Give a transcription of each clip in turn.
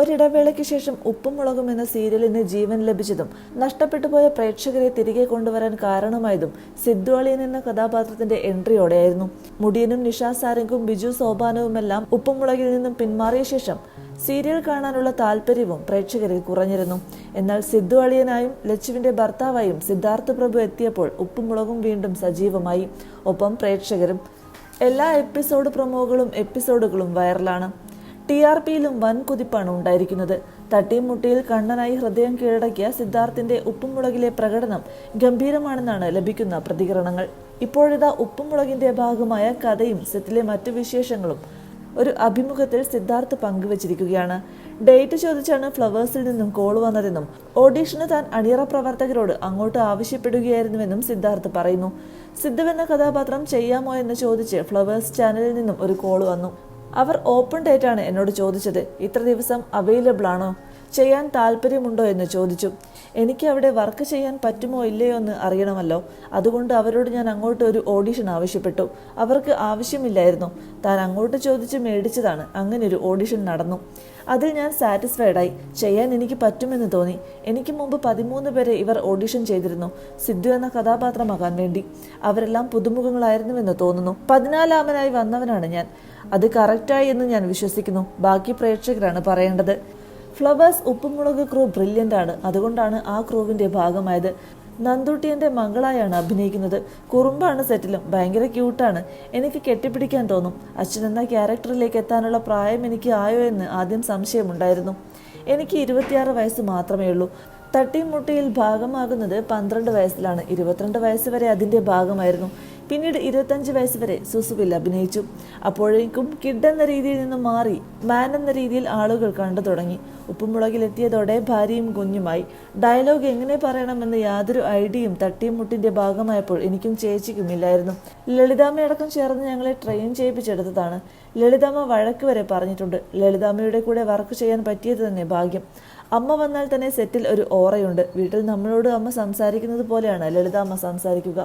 ഒരിടവേളയ്ക്ക് ശേഷം ഉപ്പും മുളകും എന്ന സീരിയലിന് ജീവൻ ലഭിച്ചതും നഷ്ടപ്പെട്ടു പോയ പ്രേക്ഷകരെ തിരികെ കൊണ്ടുവരാൻ കാരണമായതും സിദ്ധു അളിയൻ എന്ന കഥാപാത്രത്തിന്റെ എൻട്രിയോടെയായിരുന്നു. മുടിയനും നിഷാ സാരംഗും ബിജു സോപാനവുമെല്ലാം ഉപ്പും മുളകിൽ നിന്നും പിന്മാറിയ ശേഷം സീരിയൽ കാണാനുള്ള താല്പര്യവും പ്രേക്ഷകരിൽ കുറഞ്ഞിരുന്നു. എന്നാൽ സിദ്ധു അളിയനായും ലച്ചുവിന്റെ ഭർത്താവായും സിദ്ധാർത്ഥ പ്രഭു എത്തിയപ്പോൾ ഉപ്പും മുളകും വീണ്ടും സജീവമായി. ഒപ്പം പ്രേക്ഷകരും എല്ലാ എപ്പിസോഡ് പ്രൊമോകളും എപ്പിസോഡുകളും വൈറലാണ്. ടി ആർ പിയിലും വൻ കുതിപ്പാണ് ഉണ്ടായിരിക്കുന്നത്. തട്ടിയും മുട്ടിയിൽ കണ്ണനായി ഹൃദയം കീഴടക്കിയ സിദ്ധാർത്ഥിന്റെ ഉപ്പുമുളകിലെ പ്രകടനം ഗംഭീരമാണെന്നാണ് ലഭിക്കുന്ന പ്രതികരണങ്ങൾ. ഇപ്പോഴിതാ ഉപ്പുമുളകിന്റെ ഭാഗമായ കഥയും സെറ്റിലെ മറ്റു വിശേഷങ്ങളും ഒരു അഭിമുഖത്തിൽ സിദ്ധാർത്ഥ് പങ്കുവച്ചിരിക്കുകയാണ്. ഡേറ്റ് ചോദിച്ചാണ് ഫ്ലവേഴ്സിൽ നിന്നും കോൾ വന്നതെന്നും ഓഡീഷന് താൻ അണിയറ പ്രവർത്തകരോട് അങ്ങോട്ട് ആവശ്യപ്പെടുകയായിരുന്നുവെന്നും സിദ്ധാർത്ഥ് പറയുന്നു. സിദ്ധുവെന്ന കഥാപാത്രം ചെയ്യാമോ എന്ന് ചോദിച്ച് ഫ്ലവേഴ്സ് ചാനലിൽ നിന്നും ഒരു കോൾ വന്നു. അവർ ഓപ്പൺ ഡേറ്റ് ആണ് എന്നോട് ചോദിച്ചത്. ഇത്ര ദിവസം അവൈലബിൾ ആണോ? ചെയ്യാൻ താല്പര്യമുണ്ടോ എന്ന് ചോദിച്ചു. എനിക്ക് അവിടെ വർക്ക് ചെയ്യാൻ പറ്റുമോ ഇല്ലയോ എന്ന് അറിയണമല്ലോ. അതുകൊണ്ട് അവരോട് ഞാൻ അങ്ങോട്ട് ഒരു ഓഡിഷൻ ആവശ്യപ്പെട്ടു. അവർക്ക് ആവശ്യമില്ലായിരുന്നു. താൻ അങ്ങോട്ട് ചോദിച്ച് മേടിച്ചതാണ്. അങ്ങനെ ഒരു ഓഡിഷൻ നടന്നു. അതിൽ ഞാൻ സാറ്റിസ്ഫൈഡായി ചെയ്യാൻ എനിക്ക് പറ്റുമെന്ന് തോന്നി. എനിക്ക് മുമ്പ് പതിമൂന്ന് പേരെ ഇവർ ഓഡിഷൻ ചെയ്തിരുന്നു. സിദ്ധു എന്ന കഥാപാത്രമാകാൻ വേണ്ടി. അവരെല്ലാം പുതുമുഖങ്ങളായിരുന്നുവെന്ന് തോന്നുന്നു. പതിനാലാമനായി വന്നവനാണ് ഞാൻ. അത് കറക്റ്റായി എന്ന് ഞാൻ വിശ്വസിക്കുന്നു. ബാക്കി പ്രേക്ഷകരാണ് പറയേണ്ടത്. ഫ്ലവേഴ്സ് ഉപ്പുമുളക് ക്രൂ ബ്രില്യന്റ് ആണ്. അതുകൊണ്ടാണ് ആ ക്രൂവിന്റെ ഭാഗമായത്. നന്ദുട്ടിയന്റെ മകളായാണ് അഭിനയിക്കുന്നത്. കുറുമ്പാണ് സെറ്റിലും. ഭയങ്കര ക്യൂട്ടാണ്. എനിക്ക് കെട്ടിപ്പിടിക്കാൻ തോന്നും. അച്ഛൻ എന്ന ക്യാരക്ടറിലേക്ക് എത്താനുള്ള പ്രായം എനിക്ക് ആയോ എന്ന് ആദ്യം സംശയമുണ്ടായിരുന്നു. എനിക്ക് ഇരുപത്തിയാറ് വയസ്സ് മാത്രമേ ഉള്ളൂ. തട്ടിമുട്ടിയിൽ ഭാഗമാകുന്നത് പന്ത്രണ്ട് വയസ്സിലാണ്. ഇരുപത്തിരണ്ട് വയസ്സ് വരെ അതിന്റെ ഭാഗമായിരുന്നു. പിന്നീട് ഇരുപത്തഞ്ച് വയസ്സ് വരെ സുസുവിൽ അഭിനയിച്ചു. അപ്പോഴേക്കും കിഡ് എന്ന രീതിയിൽ നിന്ന് മാറി മാൻ എന്ന രീതിയിൽ ആളുകൾ കണ്ടു തുടങ്ങി. ഉപ്പുമുളകിലെത്തിയതോടെ ഭാര്യയും കുഞ്ഞുമായി. ഡയലോഗ് എങ്ങനെ പറയണമെന്ന് യാതൊരു ഐഡിയയും തട്ടിയും മുട്ടിന്റെ ഭാഗമായപ്പോൾ എനിക്കും ചേച്ചിക്കും ഇല്ലായിരുന്നു ലളിതാമ്മയടക്കം ചേർന്ന് ഞങ്ങളെ ട്രെയിൻ ചെയ്യിപ്പിച്ചെടുത്തതാണ്. ലളിതാമ്മ വഴക്ക് വരെ പറഞ്ഞിട്ടുണ്ട്. ലളിതാമ്മയുടെ കൂടെ വർക്ക് ചെയ്യാൻ പറ്റിയത് തന്നെ ഭാഗ്യം. അമ്മ വന്നാൽ തന്നെ സെറ്റിൽ ഒരു ഓറയുണ്ട്. വീട്ടിൽ നമ്മളോട് അമ്മ സംസാരിക്കുന്നത് പോലെയാണ്. ലളിതാമ്മ സംസാരിക്കുക.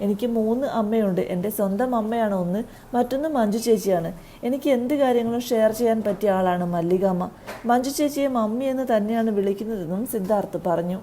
എനിക്ക് മൂന്ന് അമ്മയുണ്ട്. എന്റെ സ്വന്തം അമ്മയാണ് ഒന്ന്. മറ്റൊന്ന് മഞ്ജു ചേച്ചിയാണ്. എനിക്ക് എന്ത് കാര്യങ്ങളും ഷെയർ ചെയ്യാൻ പറ്റിയ ആളാണ് മല്ലികാമ്മ മഞ്ജു ചേച്ചിയെ മമ്മി എന്ന് തന്നെയാണ് വിളിക്കുന്നതെന്നും സിദ്ധാർത്ഥ് പറഞ്ഞു.